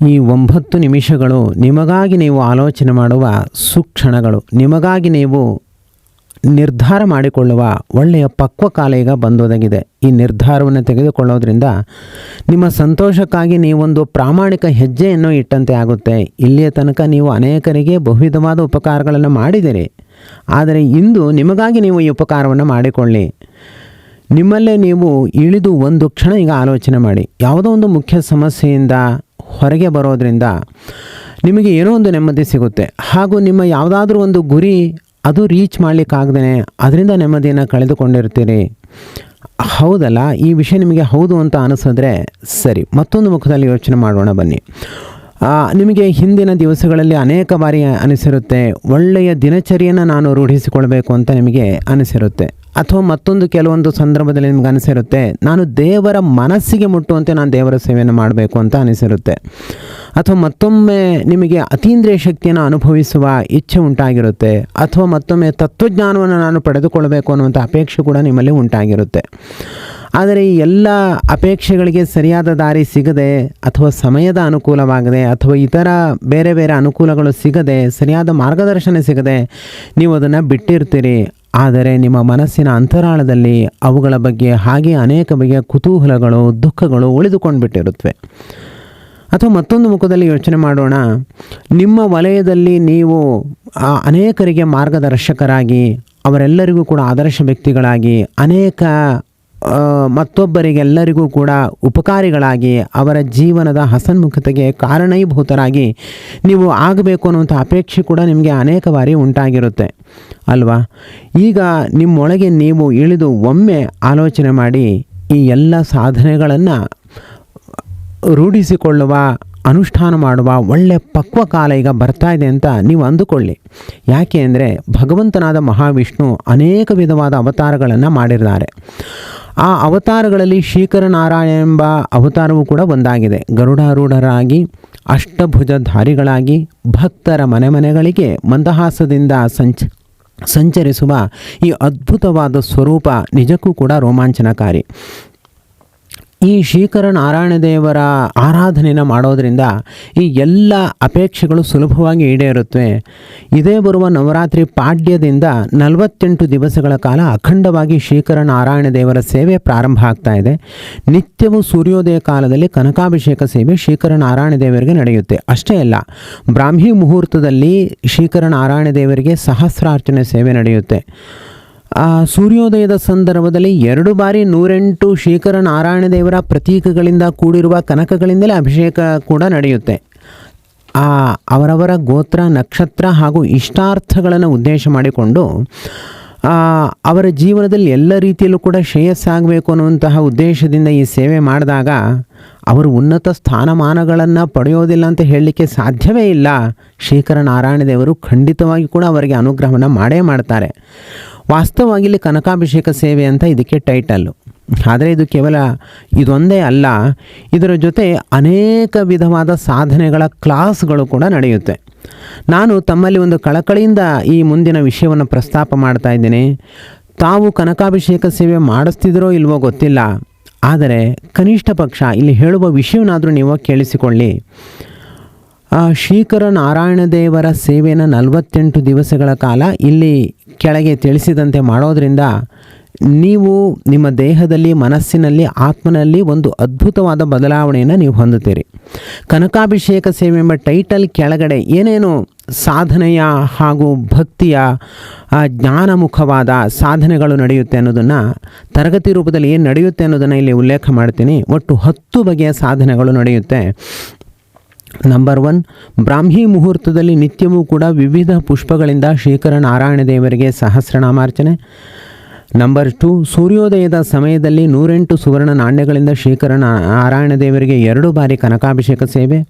ಈ ಒಂಬತ್ತು ನಿಮಿಷಗಳು ನಿಮಗಾಗಿ ನೀವು ಆಲೋಚನೆ ಮಾಡುವ ಸುಕ್ಷಣಗಳು, ನಿಮಗಾಗಿ ನೀವು ನಿರ್ಧಾರ ಮಾಡಿಕೊಳ್ಳುವ ಒಳ್ಳೆಯ ಪಕ್ವ ಕಾಲ ಈಗ ಬಂದೊದಗಿದೆ. ಈ ನಿರ್ಧಾರವನ್ನು ತೆಗೆದುಕೊಳ್ಳೋದ್ರಿಂದ ನಿಮ್ಮ ಸಂತೋಷಕ್ಕಾಗಿ ನೀವೊಂದು ಪ್ರಾಮಾಣಿಕ ಹೆಜ್ಜೆಯನ್ನು ಇಟ್ಟಂತೆ ಆಗುತ್ತೆ. ಇಲ್ಲಿಯ ತನಕ ನೀವು ಅನೇಕರಿಗೆ ಬಹುವಿಧವಾದ ಉಪಕಾರಗಳನ್ನು ಮಾಡಿದಿರಿ. ಆದರೆ ಇಂದು ನಿಮಗಾಗಿ ನೀವು ಈ ಉಪಕಾರವನ್ನು ಮಾಡಿಕೊಳ್ಳಿ. ನಿಮ್ಮಲ್ಲೇ ನೀವು ಇಳಿದು ಒಂದು ಕ್ಷಣ ಈಗ ಆಲೋಚನೆ ಮಾಡಿ. ಯಾವುದೋ ಒಂದು ಮುಖ್ಯ ಸಮಸ್ಯೆಯಿಂದ ಹೊರಗೆ ಬರೋದರಿಂದ ನಿಮಗೆ ಏನೋ ಒಂದು ನೆಮ್ಮದಿ ಸಿಗುತ್ತೆ. ಹಾಗೂ ನಿಮ್ಮ ಯಾವುದಾದ್ರೂ ಒಂದು ಗುರಿ ಅದು ರೀಚ್ ಮಾಡಲಿಕ್ಕಾಗ್ದೇ ಅದರಿಂದ ನೆಮ್ಮದಿಯನ್ನು ಕಳೆದುಕೊಂಡಿರ್ತೀರಿ. ಹೌದಲ್ಲ, ಈ ವಿಷಯ ನಿಮಗೆ ಹೌದು ಅಂತ ಅನಿಸಿದ್ರೆ ಸರಿ, ಮತ್ತೊಂದು ಮುಖದಲ್ಲಿ ಯೋಚನೆ ಮಾಡೋಣ ಬನ್ನಿ. ನಿಮಗೆ ಹಿಂದಿನ ದಿವಸಗಳಲ್ಲಿ ಅನೇಕ ಬಾರಿ ಅನಿಸಿರುತ್ತೆ, ಒಳ್ಳೆಯ ದಿನಚರಿಯನ್ನು ನಾನು ರೂಢಿಸಿಕೊಳ್ಬೇಕು ಅಂತ ನಿಮಗೆ ಅನಿಸಿರುತ್ತೆ. ಅಥವಾ ಮತ್ತೊಂದು ಕೆಲವೊಂದು ಸಂದರ್ಭದಲ್ಲಿ ನಿಮ್ಗೆ ಅನಿಸಿರುತ್ತೆ, ನಾನು ದೇವರ ಮನಸ್ಸಿಗೆ ಮುಟ್ಟುವಂತೆ ನಾನು ದೇವರ ಸೇವೆಯನ್ನು ಮಾಡಬೇಕು ಅಂತ ಅನಿಸಿರುತ್ತೆ. ಅಥವಾ ಮತ್ತೊಮ್ಮೆ ನಿಮಗೆ ಅತೀಂದ್ರಿಯ ಶಕ್ತಿಯನ್ನು ಅನುಭವಿಸುವ ಇಚ್ಛೆ ಉಂಟಾಗಿರುತ್ತೆ, ಅಥವಾ ಮತ್ತೊಮ್ಮೆ ತತ್ವಜ್ಞಾನವನ್ನು ನಾನು ಪಡೆದುಕೊಳ್ಳಬೇಕು ಅನ್ನುವಂಥ ಅಪೇಕ್ಷೆ ಕೂಡ ನಿಮ್ಮಲ್ಲಿ ಉಂಟಾಗಿರುತ್ತೆ. ಆದರೆ ಈ ಎಲ್ಲ ಅಪೇಕ್ಷೆಗಳಿಗೆ ಸರಿಯಾದ ದಾರಿ ಸಿಗದೆ, ಅಥವಾ ಸಮಯದ ಅನುಕೂಲವಾಗದೆ, ಅಥವಾ ಇತರ ಬೇರೆ ಬೇರೆ ಅನುಕೂಲಗಳು ಸಿಗದೆ, ಸರಿಯಾದ ಮಾರ್ಗದರ್ಶನ ಸಿಗದೆ ನೀವು ಅದನ್ನು ಬಿಟ್ಟಿರ್ತೀರಿ. ಆದರೆ ನಿಮ್ಮ ಮನಸ್ಸಿನ ಅಂತರಾಳದಲ್ಲಿ ಅವುಗಳ ಬಗ್ಗೆ ಹಾಗೆ ಅನೇಕ ಬಗೆಯ ಕುತೂಹಲಗಳು, ದುಃಖಗಳು ಉಳಿದುಕೊಂಡು ಬಿಟ್ಟಿರುತ್ತವೆ ಅಥವಾ ಮತ್ತೊಂದು ಮುಖದಲ್ಲಿ ಯೋಚನೆ ಮಾಡೋಣ. ನಿಮ್ಮ ವಲಯದಲ್ಲಿ ನೀವು ಅನೇಕರಿಗೆ ಮಾರ್ಗದರ್ಶಕರಾಗಿ, ಅವರೆಲ್ಲರಿಗೂ ಕೂಡ ಆದರ್ಶ ವ್ಯಕ್ತಿಗಳಾಗಿ, ಅನೇಕ ಮತ್ತೊಬ್ಬರಿಗೆಲ್ಲರಿಗೂ ಕೂಡ ಉಪಕಾರಿಗಳಾಗಿ, ಅವರ ಜೀವನದ ಹಸನ್ಮುಖತೆಗೆ ಕಾರಣೀಭೂತರಾಗಿ ನೀವು ಆಗಬೇಕು ಅನ್ನುವಂಥ ಅಪೇಕ್ಷೆ ಕೂಡ ನಿಮಗೆ ಅನೇಕ ಬಾರಿ ಉಂಟಾಗಿರುತ್ತೆ. ಅಲ್ವಾ? ಈಗ ನಿಮ್ಮೊಳಗೆ ನೀವು ಇಳಿದು ಒಮ್ಮೆ ಆಲೋಚನೆ ಮಾಡಿ ಈ ಎಲ್ಲ ಸಾಧನೆಗಳನ್ನು ರೂಢಿಸಿಕೊಳ್ಳುವ, ಅನುಷ್ಠಾನ ಮಾಡುವ ಒಳ್ಳೆ ಪಕ್ವ ಕಾಲ ಈಗ ಬರ್ತಾ ಇದೆ ಅಂತ ನೀವು ಅಂದುಕೊಳ್ಳಿ. ಯಾಕೆ ಅಂದರೆ ಭಗವಂತನಾದ ಮಹಾವಿಷ್ಣು ಅನೇಕ ವಿಧವಾದ ಅವತಾರಗಳನ್ನು ಮಾಡಿದ್ದಾರೆ ಆ ಅವತಾರಗಳಲ್ಲಿ ಶೀಕರನಾರಾಯಣ ಎಂಬ ಅವತಾರವೂ ಕೂಡ ಒಂದಾಗಿದೆ. ಗರುಡಾರೂಢರಾಗಿ, ಅಷ್ಟಭುಜಧಾರಿಗಳಾಗಿ, ಭಕ್ತರ ಮನೆ ಮನೆಗಳಿಗೆ ಮಂದಹಾಸದಿಂದ ಸಂಚ ಸಂಚರಿಸುವ ಈ ಅದ್ಭುತವಾದ ಸ್ವರೂಪ ನಿಜಕ್ಕೂ ಕೂಡ ರೋಮಾಂಚನಕಾರಿ. ಈ ಶ್ರೀಕರ ನಾರಾಯಣ ದೇವರ ಆರಾಧನೆಯನ್ನು ಮಾಡೋದರಿಂದ ಈ ಎಲ್ಲ ಅಪೇಕ್ಷೆಗಳು ಸುಲಭವಾಗಿ ಈಡೇರುತ್ತವೆ ಇದೇ ಬರುವ ನವರಾತ್ರಿ ಪಾಡ್ಯದಿಂದ ನಲವತ್ತೆಂಟು ದಿವಸಗಳ ಕಾಲ ಅಖಂಡವಾಗಿ ಶ್ರೀಕರ ನಾರಾಯಣ ದೇವರ ಸೇವೆ ಪ್ರಾರಂಭ ಆಗ್ತಾ ಇದೆ. ನಿತ್ಯವೂ ಸೂರ್ಯೋದಯ ಕಾಲದಲ್ಲಿ ಕನಕಾಭಿಷೇಕ ಸೇವೆ ಶ್ರೀಕರ ನಾರಾಯಣ ದೇವರಿಗೆ ನಡೆಯುತ್ತೆ. ಅಷ್ಟೇ ಅಲ್ಲ, ಬ್ರಾಹ್ಮಿ ಮುಹೂರ್ತದಲ್ಲಿ ಶ್ರೀಕರ ನಾರಾಯಣ ದೇವರಿಗೆ ಸಹಸ್ರಾರ್ಚನೆ ಸೇವೆ ನಡೆಯುತ್ತೆ. ಆ ಸೂರ್ಯೋದಯದ ಸಂದರ್ಭದಲ್ಲಿ ಎರಡು ಬಾರಿ ನೂರೆಂಟು ಶೇಖರ ನಾರಾಯಣ ದೇವರ ಪ್ರತೀಕಗಳಿಂದ ಕೂಡಿರುವ ಕನಕಗಳಿಂದಲೇ ಅಭಿಷೇಕ ಕೂಡ ನಡೆಯುತ್ತೆ. ಆ ಅವರವರ ಗೋತ್ರ, ನಕ್ಷತ್ರ ಹಾಗೂ ಇಷ್ಟಾರ್ಥಗಳನ್ನು ಉದ್ದೇಶ ಮಾಡಿಕೊಂಡು ಅವರ ಜೀವನದಲ್ಲಿ ಎಲ್ಲ ರೀತಿಯಲ್ಲೂ ಕೂಡ ಶ್ರೇಯಸ್ಸಾಗಬೇಕು ಅನ್ನುವಂತಹ ಉದ್ದೇಶದಿಂದ ಈ ಸೇವೆ ಮಾಡಿದಾಗ ಅವರು ಉನ್ನತ ಸ್ಥಾನಮಾನಗಳನ್ನು ಪಡೆಯೋದಿಲ್ಲ ಅಂತ ಹೇಳಲಿಕ್ಕೆ ಸಾಧ್ಯವೇ ಇಲ್ಲ. ಶೇಖರ ನಾರಾಯಣ ದೇವರು ಖಂಡಿತವಾಗಿ ಕೂಡ ಅವರಿಗೆ ಅನುಗ್ರಹವನ್ನು ಮಾಡೇ ಮಾಡ್ತಾರೆ. ವಾಸ್ತವವಾಗಿ ಇಲ್ಲಿ ಕನಕಾಭಿಷೇಕ ಸೇವೆ ಅಂತ ಇದಕ್ಕೆ ಟೈಟಲ್ಲು. ಆದರೆ ಇದು ಕೇವಲ ಇದೊಂದೇ ಅಲ್ಲ, ಇದರ ಜೊತೆ ಅನೇಕ ವಿಧವಾದ ಸಾಧನೆಗಳ ಕ್ಲಾಸ್ಗಳು ಕೂಡ ನಡೆಯುತ್ತೆ. ನಾನು ತಮ್ಮಲ್ಲಿ ಒಂದು ಕಳಕಳಿಯಿಂದ ಈ ಮುಂದಿನ ವಿಷಯವನ್ನು ಪ್ರಸ್ತಾಪ ಮಾಡ್ತಾ ಇದ್ದೀನಿ. ತಾವು ಕನಕಾಭಿಷೇಕ ಸೇವೆ ಮಾಡಿಸ್ತಿದ್ರೋ ಇಲ್ವೋ ಗೊತ್ತಿಲ್ಲ. ಆದರೆ ಕನಿಷ್ಠ ಪಕ್ಷ ಇಲ್ಲಿ ಹೇಳುವ ವಿಷಯವನ್ನಾದರೂ ನೀವು ಕೇಳಿಸಿಕೊಳ್ಳಿ. ಶ್ರೀಕರ ನಾರಾಯಣ ದೇವರ ಸೇವೆಯನ್ನು ನಲವತ್ತೆಂಟು ದಿವಸಗಳ ಕಾಲ ಇಲ್ಲಿ ಕೆಳಗೆ ತಿಳಿಸಿದಂತೆ ಮಾಡೋದರಿಂದ ನೀವು ನಿಮ್ಮ ದೇಹದಲ್ಲಿ, ಮನಸ್ಸಿನಲ್ಲಿ, ಆತ್ಮನಲ್ಲಿ ಒಂದು ಅದ್ಭುತವಾದ ಬದಲಾವಣೆಯನ್ನು ನೀವು ಹೊಂದುತ್ತೀರಿ. ಕನಕಾಭಿಷೇಕ ಸೇವೆ ಎಂಬ ಟೈಟಲ್ ಕೆಳಗಡೆ ಏನೇನು ಸಾಧನೆಯ ಹಾಗೂ ಭಕ್ತಿಯ ಜ್ಞಾನಮುಖವಾದ ಸಾಧನೆಗಳು ನಡೆಯುತ್ತೆ ಅನ್ನೋದನ್ನು, ತರಗತಿ ರೂಪದಲ್ಲಿ ಏನು ನಡೆಯುತ್ತೆ ಅನ್ನೋದನ್ನು ಇಲ್ಲಿ ಉಲ್ಲೇಖ ಮಾಡ್ತೀನಿ. ಒಟ್ಟು ಹತ್ತು ಬಗೆಯ ಸಾಧನೆಗಳು ನಡೆಯುತ್ತೆ. ನಂಬರ್ ಒನ್ ಬ್ರಾಹ್ಮಿ ಮುಹೂರ್ತದಲ್ಲಿ ನಿತ್ಯವೂ ಕೂಡ ವಿವಿಧ ಪುಷ್ಪಗಳಿಂದ ಶ್ರೀಕರ ನಾರಾಯಣ ದೇವರಿಗೆ ಸಹಸ್ರನಾಮಾರ್ಚನೆ ನಂಬರ್ ಟು ಸೂರ್ಯೋದಯದ ಸಮಯದಲ್ಲಿ ನೂರೆಂಟು ಸುವರ್ಣ ನಾಣ್ಯಗಳಿಂದ ಶ್ರೀಕರ ನಾರಾಯಣ ದೇವರಿಗೆ ಎರಡು ಬಾರಿ ಕನಕಾಭಿಷೇಕ ಸೇವೆ.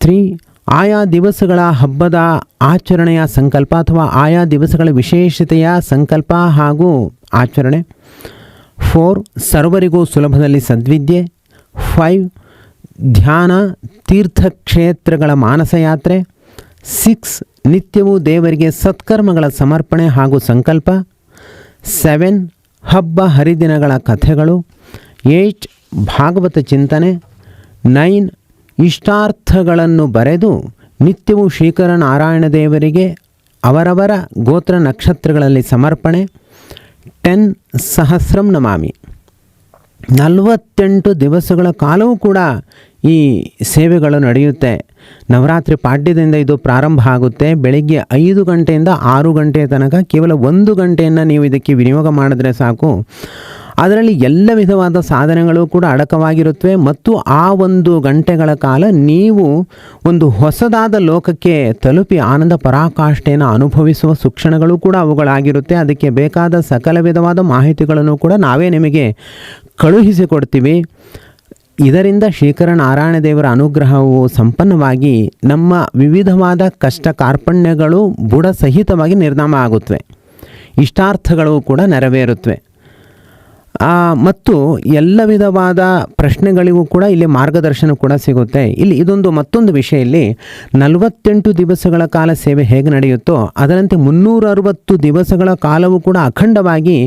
ತ್ರೀ ಆಯಾ ದಿವಸಗಳ ಹಬ್ಬದ ಆಚರಣೆಯ ಸಂಕಲ್ಪ ಅಥವಾ ಆಯಾ ದಿವಸಗಳ ವಿಶೇಷತೆಯ ಸಂಕಲ್ಪ ಹಾಗೂ ಆಚರಣೆ. ಫೋರ್ ಸರ್ವರಿಗೂ ಸುಲಭದಲ್ಲಿ ಸದ್ವಿದ್ಯೆ. ಫೈವ್ ಧ್ಯಾನ, ತೀರ್ಥಕ್ಷೇತ್ರಗಳ ಮಾನಸಯಾತ್ರೆ ಸಿಕ್ಸ್ ನಿತ್ಯವೂ ದೇವರಿಗೆ ಸತ್ಕರ್ಮಗಳ ಸಮರ್ಪಣೆ ಹಾಗೂ ಸಂಕಲ್ಪ, ಸೆವೆನ್ ಹಬ್ಬ ಹರಿದಿನಗಳ ಕಥೆಗಳು, ಏಯ್ಟ್ ಭಾಗವತ ಚಿಂತನೆ, ನೈನ್ ಇಷ್ಟಾರ್ಥಗಳನ್ನು ಬರೆದು ನಿತ್ಯವೂ ಶ್ರೀಕರ ನಾರಾಯಣ ದೇವರಿಗೆ ಅವರವರ ಗೋತ್ರ ನಕ್ಷತ್ರಗಳಲ್ಲಿ ಸಮರ್ಪಣೆ, ಟೆನ್ ಸಹಸ್ರಂ ನಮಾಮಿ. ನಲವತ್ತೆಂಟು ದಿವಸಗಳ ಕಾಲವೂ ಕೂಡ ಈ ಸೇವೆಗಳು ನಡೆಯುತ್ತೆ. ನವರಾತ್ರಿ ಪಾಡ್ಯದಿಂದ ಇದು ಪ್ರಾರಂಭ ಆಗುತ್ತೆ. ಬೆಳಿಗ್ಗೆ ಐದು ಗಂಟೆಯಿಂದ ಆರು ಗಂಟೆಯ ತನಕ ಕೇವಲ ಒಂದು ಗಂಟೆಯನ್ನು ನೀವು ಇದಕ್ಕೆ ವಿನಿಯೋಗ ಮಾಡಿದ್ರೆ ಸಾಕು. ಅದರಲ್ಲಿ ಎಲ್ಲ ವಿಧವಾದ ಸಾಧನೆಗಳು ಕೂಡ ಅಡಕವಾಗಿರುತ್ತವೆ ಮತ್ತು ಆ ಒಂದು ಗಂಟೆಗಳ ಕಾಲ ನೀವು ಒಂದು ಹೊಸದಾದ ಲೋಕಕ್ಕೆ ತಲುಪಿ ಆನಂದ ಪರಾಕಾಷ್ಠೆಯನ್ನು ಅನುಭವಿಸುವ ಶಿಕ್ಷಣಗಳು ಕೂಡ ಅವುಗಳಾಗಿರುತ್ತೆ. ಅದಕ್ಕೆ ಬೇಕಾದ ಸಕಲ ವಿಧವಾದ ಮಾಹಿತಿಗಳನ್ನು ಕೂಡ ನಾವೇ ನಿಮಗೆ ಕಳುಹಿಸಿಕೊಡ್ತೀವಿ. ಇದರಿಂದ ಶ್ರೀಕರ ನಾರಾಯಣ ದೇವರ ಅನುಗ್ರಹವು ಸಂಪನ್ನವಾಗಿ ನಮ್ಮ ವಿವಿಧವಾದ ಕಷ್ಟ ಕಾರ್ಪಣ್ಯಗಳು ಬುಡ ಸಹಿತವಾಗಿ ನಿರ್ನಾಮ ಆಗುತ್ತವೆ. ಇಷ್ಟಾರ್ಥಗಳು ಕೂಡ ನೆರವೇರುತ್ತವೆ. ಮತ್ತು ಎಲ್ಲ ವಿಧವಾದ ಪ್ರಶ್ನೆಗಳಿಗೂ ಕೂಡ ಇಲ್ಲಿ ಮಾರ್ಗದರ್ಶನ ಕೂಡ ಸಿಗುತ್ತೆ. ಇಲ್ಲಿ ಇದೊಂದು ಮತ್ತೊಂದು ವಿಷಯ ಇಲ್ಲಿ. ನಲವತ್ತೆಂಟು ದಿವಸಗಳ ಕಾಲ ಸೇವೆ ಹೇಗೆ ನಡೆಯುತ್ತೋ, ಅದರಂತೆ ಮುನ್ನೂರ ಅರವತ್ತು ದಿವಸಗಳ ಕಾಲವೂ ಕೂಡ ಅಖಂಡವಾಗಿ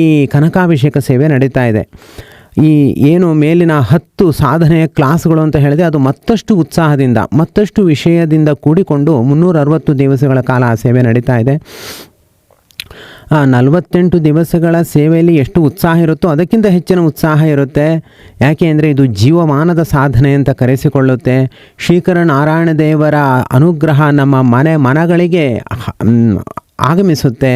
ಈ ಕನಕಾಭಿಷೇಕ ಸೇವೆ ನಡೀತಾ ಇದೆ. ಈ ಏನು ಮೇಲಿನ ಹತ್ತು ಸಾಧನೆಯ ಕ್ಲಾಸ್ಗಳು ಅಂತ ಹೇಳಿದೆ ಅದು ಮತ್ತಷ್ಟು ಉತ್ಸಾಹದಿಂದ, ಮತ್ತಷ್ಟು ವಿಷಯದಿಂದ ಕೂಡಿಕೊಂಡು ಮುನ್ನೂರ ಅರವತ್ತು ದಿವಸಗಳ ಕಾಲ ಸೇವೆ ನಡೀತಾ ಇದೆ. ಆ ನಲವತ್ತೆಂಟು ದಿವಸಗಳ ಸೇವೆಯಲ್ಲಿ ಎಷ್ಟು ಉತ್ಸಾಹ ಇರುತ್ತೋ ಅದಕ್ಕಿಂತ ಹೆಚ್ಚಿನ ಉತ್ಸಾಹ ಇರುತ್ತೆ. ಯಾಕೆ ಅಂದರೆ ಇದು ಜೀವಮಾನದ ಸಾಧನೆ ಅಂತ ಕರೆಸಿಕೊಳ್ಳುತ್ತೆ. ಶ್ರೀಕರ ನಾರಾಯಣ ದೇವರ ಅನುಗ್ರಹ ನಮ್ಮ ಮನೆ ಮನಗಳಿಗೆ ಆಗಮಿಸುತ್ತೆ.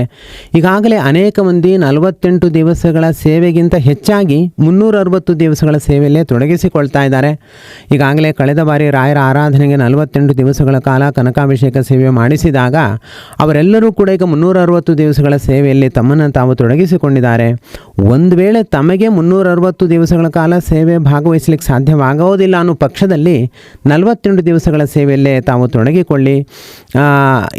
ಈಗಾಗಲೇ ಅನೇಕ ಮಂದಿ ನಲವತ್ತೆಂಟು ದಿವಸಗಳ ಸೇವೆಗಿಂತ ಹೆಚ್ಚಾಗಿ ಮುನ್ನೂರ ಅರವತ್ತು ದಿವಸಗಳ ಸೇವೆಯಲ್ಲೇ ತೊಡಗಿಸಿಕೊಳ್ತಾ ಇದ್ದಾರೆ. ಈಗಾಗಲೇ ಕಳೆದ ಬಾರಿ ರಾಯರ ಆರಾಧನೆಗೆ ನಲವತ್ತೆಂಟು ದಿವಸಗಳ ಕಾಲ ಕನಕಾಭಿಷೇಕ ಸೇವೆ ಮಾಡಿಸಿದಾಗ ಅವರೆಲ್ಲರೂ ಕೂಡ ಈಗ ಮುನ್ನೂರ ಅರವತ್ತು ದಿವಸಗಳ ಸೇವೆಯಲ್ಲಿ ತಮ್ಮನ್ನು ತಾವು ತೊಡಗಿಸಿಕೊಂಡಿದ್ದಾರೆ. ಒಂದು ವೇಳೆ ತಮಗೆ ಮುನ್ನೂರ ಅರವತ್ತು ದಿವಸಗಳ ಕಾಲ ಸೇವೆ ಭಾಗವಹಿಸಲಿಕ್ಕೆ ಸಾಧ್ಯವಾಗೋದಿಲ್ಲ ಅನ್ನೋ ಪಕ್ಷದಲ್ಲಿ ನಲವತ್ತೆಂಟು ದಿವಸಗಳ ಸೇವೆಯಲ್ಲೇ ತಾವು ತೊಡಗಿಕೊಳ್ಳಿ.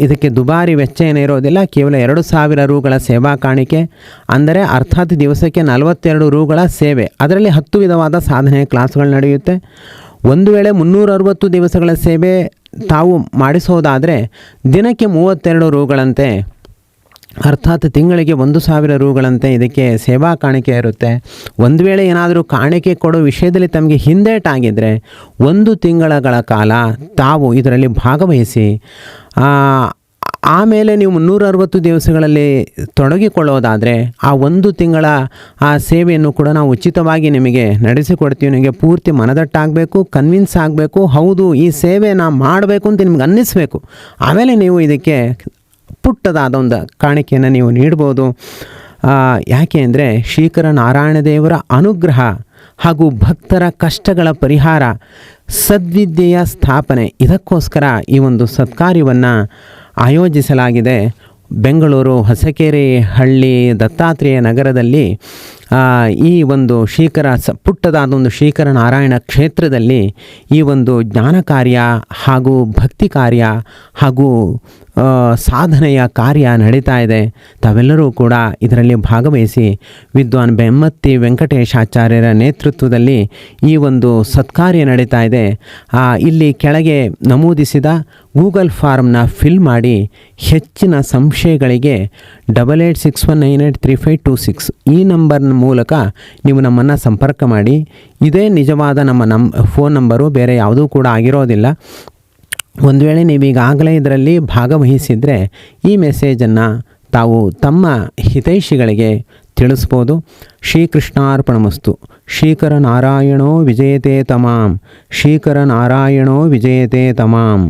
ಇದಕ್ಕೆ ದುಬಾರಿ ವೆಚ್ಚ ಏನೇ ಇರೋದಿಲ್ಲ ಕೇವಲ ಎರಡು ಸಾವಿರ ರೂಗಳ ಸೇವಾ ಕಾಣಿಕೆ, ಅಂದರೆ ಅರ್ಥಾತ್ ದಿವಸಕ್ಕೆ ನಲವತ್ತೆರಡು ರೂಗಳ ಸೇವೆ. ಅದರಲ್ಲಿ ಹತ್ತು ವಿಧವಾದ ಸಾಧನೆ ಕ್ಲಾಸ್ಗಳು ನಡೆಯುತ್ತೆ. ಒಂದು ವೇಳೆ ಮುನ್ನೂರ ಅರವತ್ತು ದಿವಸಗಳ ಸೇವೆ ತಾವು ಮಾಡಿಸೋದಾದರೆ, ದಿನಕ್ಕೆ ಮೂವತ್ತೆರಡು ರೂಗಳಂತೆ, ಅರ್ಥಾತ್ ತಿಂಗಳಿಗೆ ಒಂದು ಸಾವಿರ ರೂಗಳಂತೆ ಇದಕ್ಕೆ ಸೇವಾ ಕಾಣಿಕೆ ಇರುತ್ತೆ. ಒಂದು ವೇಳೆ ಏನಾದರೂ ಕಾಣಿಕೆ ಕೊಡೋ ವಿಷಯದಲ್ಲಿ ತಮಗೆ ಹಿಂದೇಟಾಗಿದ್ದರೆ ಒಂದು ತಿಂಗಳಗಳ ಕಾಲ ತಾವು ಇದರಲ್ಲಿ ಭಾಗವಹಿಸಿ ಆಮೇಲೆ ನೀವು ಮುನ್ನೂರ ಅರವತ್ತು ದಿವಸಗಳಲ್ಲಿ ತೊಡಗಿಕೊಳ್ಳೋದಾದರೆ ಆ ಒಂದು ತಿಂಗಳ ಆ ಸೇವೆಯನ್ನು ಕೂಡ ನಾವು ಉಚಿತವಾಗಿ ನಿಮಗೆ ನಡೆಸಿಕೊಡ್ತೀವಿ. ನಿಮಗೆ ಪೂರ್ತಿ ಮನದಟ್ಟಾಗಬೇಕು ಕನ್ವಿನ್ಸ್ ಆಗಬೇಕು. ಹೌದು, ಈ ಸೇವೆ ನಾ ಮಾಡಬೇಕು ಅಂತ ನಿಮ್ಗೆ ಅನ್ನಿಸ್ಬೇಕು. ಆಮೇಲೆ ನೀವು ಇದಕ್ಕೆ ಪುಟ್ಟದಾದ ಒಂದು ಕಾಣಿಕೆಯನ್ನು ನೀವು ನೀಡ್ಬೋದು. ಯಾಕೆ ಅಂದರೆ ಶ್ರೀಕರ ನಾರಾಯಣ ದೇವರ ಅನುಗ್ರಹ ಹಾಗೂ ಭಕ್ತರ ಕಷ್ಟಗಳ ಪರಿಹಾರ, ಸದ್ವಿದ್ಯೆಯ ಸ್ಥಾಪನೆ, ಇದಕ್ಕೋಸ್ಕರ ಈ ಒಂದು ಸತ್ಕಾರ್ಯವನ್ನು ಆಯೋಜಿಸಲಾಗಿದೆ. ಬೆಂಗಳೂರು ಹೊಸಕೇರಿ ಹಳ್ಳಿ ದತ್ತಾತ್ರೇಯ ನಗರದಲ್ಲಿ ಈ ಒಂದು ಶ್ರೀಕರ ಸ, ಪುಟ್ಟದಾದ ಒಂದು ಶ್ರೀಕರ ನಾರಾಯಣ ಕ್ಷೇತ್ರದಲ್ಲಿ ಈ ಒಂದು ಜ್ಞಾನ ಕಾರ್ಯ ಹಾಗೂ ಭಕ್ತಿ ಕಾರ್ಯ ಹಾಗೂ ಸಾಧನೆಯ ಕಾರ್ಯ ನಡೀತಾ ಇದೆ. ತಾವೆಲ್ಲರೂ ಕೂಡ ಇದರಲ್ಲಿ ಭಾಗವಹಿಸಿ ವಿದ್ವಾನ್ ಬೆಮ್ಮತ್ತಿ ವೆಂಕಟೇಶಾಚಾರ್ಯರ ನೇತೃತ್ವದಲ್ಲಿ ಈ ಒಂದು ಸತ್ಕಾರ್ಯ ನಡೀತಾ ಇದೆ. ಇಲ್ಲಿ ಕೆಳಗೆ ನಮೂದಿಸಿದ ಗೂಗಲ್ ಫಾರ್ಮ್ನ ಫಿಲ್ ಮಾಡಿ ಹೆಚ್ಚಿನ ಸಂಶಯಗಳಿಗೆ double eight six one nine eight three five two six ಈ ನಂಬರ್ನ ಮೂಲಕ ನೀವು ನಮ್ಮನ್ನು ಸಂಪರ್ಕ ಮಾಡಿ. ಇದೇ ನಿಜವಾದ ನಮ್ಮ ನಮ್ಮ ಫೋನ್ ನಂಬರು ಬೇರೆ ಯಾವುದೂ ಕೂಡ ಆಗಿರೋದಿಲ್ಲ. ಒಂದು ವೇಳೆ ನೀವೀಗಾಗಲೇ ಇದರಲ್ಲಿ ಭಾಗವಹಿಸಿದರೆ ಈ ಮೆಸೇಜನ್ನು ತಾವು ತಮ್ಮ ಹಿತೈಷಿಗಳಿಗೆ ತಿಳಿಸ್ಬೋದು. ಶ್ರೀಕೃಷ್ಣಾರ್ಪಣಮಸ್ತು. ಶ್ರೀಕರ ನಾರಾಯಣೋ ವಿಜಯತೆ ತಮಾಂ. ಶ್ರೀಕರ ನಾರಾಯಣೋ ವಿಜಯತೆ ತಮಾಂ.